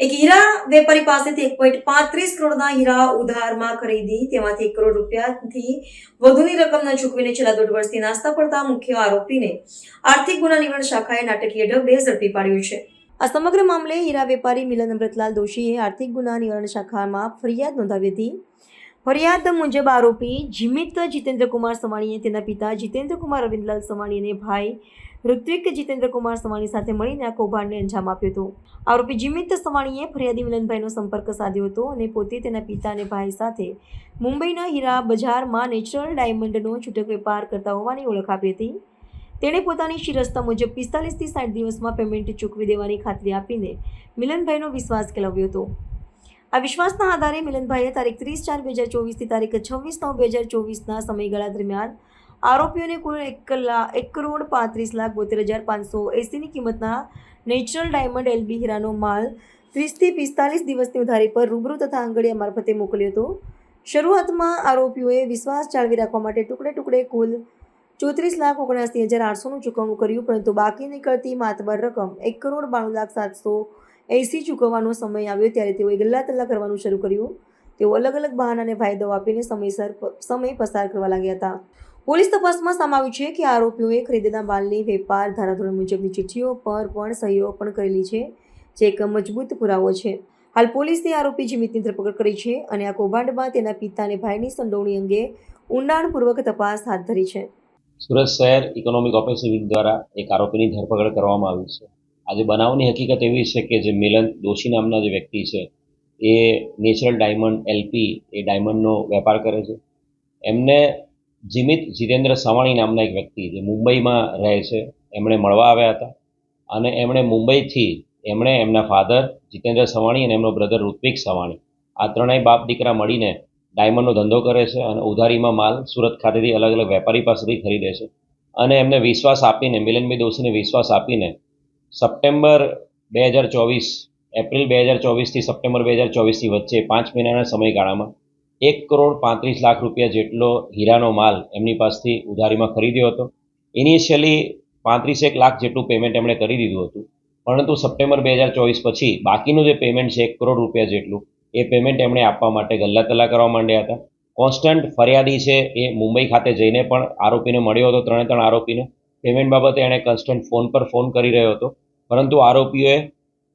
એક હીરા વેપારી પાસેથી એક પોઈન્ટ પાંત્રીસ કરોડના હીરા ઉધારમાં ખરીદી, તેમાંથી એક કરોડ રૂપિયાથી વધુની રકમ ન ચૂકવીને છેલ્લા દોઢ વર્ષથી નાસ્તા પડતા મુખ્ય આરોપીને આર્થિક ગુના નિવારણ શાખાએ નાટકીય ઢબે ઝડપી પાડ્યો છે. આ સમગ્ર મામલે હીરા વેપારી મિલન અમૃતલાલ દોશીએ આર્થિક ગુના નિવારણ શાખામાં ફરિયાદ નોંધાવી હતી. ફરિયાદ મુજબ આરોપી જીમિત જીતેન્દ્રકુમાર સવાણીએ તેના પિતા જીતેન્દ્રકુમાર રવિન્દ્રલાલ સવાણી ભાઈ ઋત્વિક જીતેન્દ્રકુમાર સવાણી સાથે મળીને આ કૌભાંડને અંજામ આપ્યો હતો. આરોપી જીમિત સવાણીએ ફરિયાદી મિલનભાઈનો સંપર્ક સાધ્યો હતો અને પોતે તેના પિતા અને ભાઈ સાથે મુંબઈના હીરા બજારમાં નેચરલ ડાયમંડનો છૂટક વેપાર કરતા હોવાની ઓળખ આપી હતી. તેણે પોતાની શિરસ્તા મુજબ પિસ્તાલીસથી સાઠ દિવસમાં પેમેન્ટ ચૂકવી દેવાની ખાતરી આપીને મિલનભાઈનો વિશ્વાસ કેળવ્યો હતો. આ વિશ્વાસના આધારે મિલનભાઈએ તારીખ ત્રીસ ચાર બે હજાર ચોવીસથી તારીખ છવ્વીસ નવ બે હજાર ચોવીસના સમયગાળા દરમિયાન આરોપીઓને કુલ એક લાખ એક કરોડ પાંત્રીસ લાખ બોતેર હજાર પાંચસો એંસીની કિંમતના નેચરલ ડાયમંડ એલબી હીરાનો માલ ત્રીસથી પિસ્તાલીસ દિવસની ઉધારી પર રૂબરૂ તથા આંગળીયા મારફતે મોકલ્યો હતો. શરૂઆતમાં આરોપીઓએ વિશ્વાસ જાળવી રાખવા માટે ટુકડે ટુકડે કુલ ચોત્રીસ લાખ ઓગણસી હજાર આઠસોનું ચૂકવણું કર્યું, પરંતુ બાકી નીકળતી માતબર રકમ એક કરોડ બાણું લાખ સાતસો એંસી ચૂકવવાનો સમય આવ્યો ત્યારે તેઓએ ગલ્લા તલ્લા કરવાનું શરૂ કર્યું. તેઓ અલગ અલગ બહાનાને ફાયદો આપીને સમયસર સમય પસાર કરવા લાગ્યા હતા. પોલીસ તપાસમાં સામે આવ્યું છે કે આરોપીઓએ ખરીદેલા માલની વેપાર ધારાધોરણ મુજબની ચિઠ્ઠીઓ પર પણ સહીઓ પણ કરેલી છે, જે એક મજબૂત પુરાવો છે. હાલ પોલીસે આરોપી જીમિતની ધરપકડ કરી છે અને આ કૌભાંડમાં તેના પિતા અને ભાઈની સંડોવણી અંગે ઊંડાણપૂર્વક તપાસ હાથ ધરી છે. સુરત શહેર ઇકોનોમિક ઓફિસર દ્વારા એક આરોપીની ધરપકડ કરવામાં આવી છે. આજે બનાવની હકીકત એવી છે કે જે મિલન દોશી નામના જે વ્યક્તિ છે, એ નેચરલ ડાયમંડ એલપી, એ ડાયમંડનો વેપાર કરે છે. એમને જીમિત જીતેન્દ્ર સવાણી નામના એક વ્યક્તિ જે મુંબઈમાં રહે છે, એમણે મળવા આવ્યા હતા. અને એમણે મુંબઈથી એમણે એમના ફાધર જીતેન્દ્ર સવાણી અને એમનો બ્રધર ઋત્વિક સવાણી, આ ત્રણેય બાપ દીકરા મળીને ડાયમંડનો ધંધો કરે છે અને ઉધારીમાં માલ સુરત ખાતેથી અલગ અલગ વેપારી પાસેથી ખરીદે છે. અને એમને વિશ્વાસ આપીને મિલનભાઈ દોશીને વિશ્વાસ આપીને સપ્ટેમ્બર બે હજાર ચોવીસ, એપ્રિલ બે હજાર ચોવીસથી સપ્ટેમ્બર બે હજાર ચોવીસની વચ્ચે પાંચ મહિનાના સમયગાળામાં એક કરોડ પાંત્રીસ લાખ રૂપિયા જેટલો હીરાનો માલ એમની પાસેથી ઉધારીમાં ખરીદ્યો હતો. ઇનિશિયલી પાંત્રીસેક લાખ જેટલું પેમેન્ટ એમણે કરી દીધું હતું. પરંતુ સપ્ટેમ્બર બે હજાર ચોવીસ પછી બાકીનું જે પેમેન્ટ છે, એક કરોડ રૂપિયા જેટલું, એ પેમેન્ટ એમણે આપવા માટે ગલ્લા તલ્લા કરવા માંડ્યા હતા. કોન્સ્ટન્ટ ફરિયાદી છે એ મુંબઈ ખાતે જઈને પણ આરોપીને મળ્યો હતો, ત્રણે ત્રણ આરોપીને. પેમેન્ટ બાબતે એણે કન્સ્ટન્ટ ફોન પર ફોન કરી રહ્યો હતો. પરંતુ આરોપીઓએ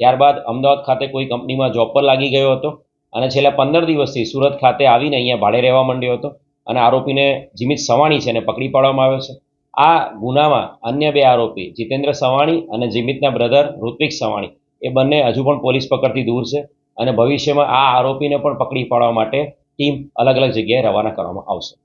ત્યારબાદ અમદાવાદ ખાતે કોઈ કંપનીમાં જોબ પર લાગી ગયો હતો અને છેલ્લા પંદર દિવસથી સુરત ખાતે આવીને અહીંયા ભાડે રહેવા માંડ્યો હતો અને આરોપીને જીમિત સવાણી છે એને પકડી પાડવામાં આવ્યો છે. આ ગુનામાં અન્ય બે આરોપી, જીતેન્દ્ર સવાણી અને જીમિતના બ્રધર ઋત્વિક સવાણી, એ બંને હજુ પણ પોલીસ પકડથી દૂર છે અને ભવિષ્યમાં આ આરોપીને પણ પકડી પાડવા માટે ટીમ અલગ અલગ જગ્યાએ રવાના કરવામાં આવશે.